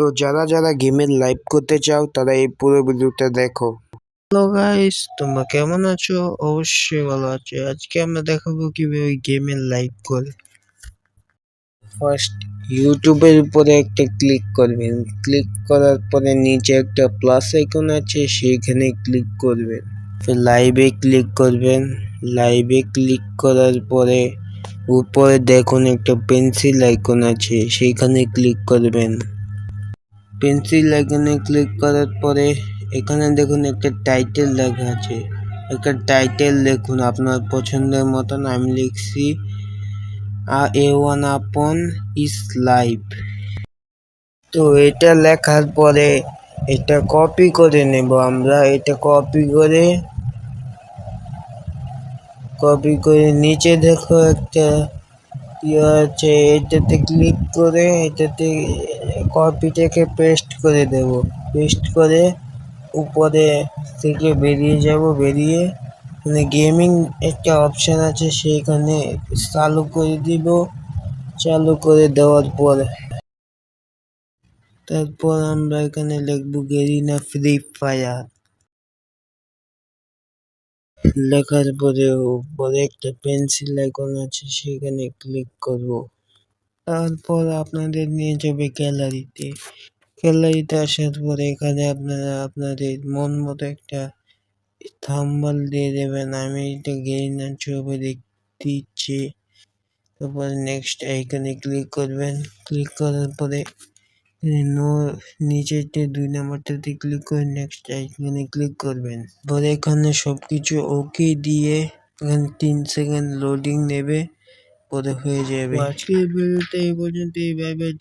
তো যারা যারা গেমের লাইভ করতে চাও, তারা এই পুরো ভিডিওটা দেখো। হ্যালো গাইস তোমরা কেমন আছো? অবশ্যই ভালো আছো। আজকে আমরা দেখাবো কীভাবে গেমের লাইভ করে। ফার্স্ট ইউটিউবের উপরে একটা ক্লিক করবেন ক্লিক করার পরে নিচে একটা প্লাস আইকন আছে সেইখানে ক্লিক করবেন লাইভে ক্লিক করবেন লাইভে ক্লিক করার পরে উপরে দেখুন একটা পেন্সিল আইকন আছে সেইখানে ক্লিক করবেন। পেন্সিল আইকনে ক্লিক করার পরে এখানে দেখুন একটা টাইটেল লেখা আছে। একটা টাইটেল লিখুন আপনার পছন্দের মতন আমি লিখছি এ, ওয়ান আপন ইস লাইভ তো এটা লেখার পরে এটা কপি করে নেব আমরা, এটা কপি করে কপি করে নিচে দেখো একটা ইয়ে আছে, এটাতে ক্লিক করে এটাতে কপিটাকে পেস্ট করে দেব। পেস্ট করে উপরে থেকে বেরিয়ে যাব, বেরিয়ে মানে গেমিং একটা অপশান আছে সেইখানে চালু করে দিব। চালু করে দেওয়ার পর তারপর আমরা এখানে লিখব গেরিনা ফ্রি ফায়ার। লেখার পরে উপরে একটা পেন্সিল আইকন আছে, সেখানে ক্লিক করব। তারপর আপনাদের নিয়ে যাবে গ্যালারিতে। গ্যালারিতে আসার পরে এখানে আপনারা আপনাদের মন মতো একটা থাম্বনেল দিয়ে দেবেন। আমি এটা গেরিনার ছবি দেখতে ইচ্ছে তারপর নেক্সট এখানে ক্লিক করবেন। ক্লিক করার পরে নো নিচেতে দুই নাম্বারটাতে ক্লিক করে নেক্সট এখানে ক্লিক করবেন। পরে এখানে সবকিছু ওকে দিয়ে এখানে তিন সেকেন্ড লোডিং নেবে। পরে হয়ে যাবে। আজকে এই পর্যন্তই বাই বাই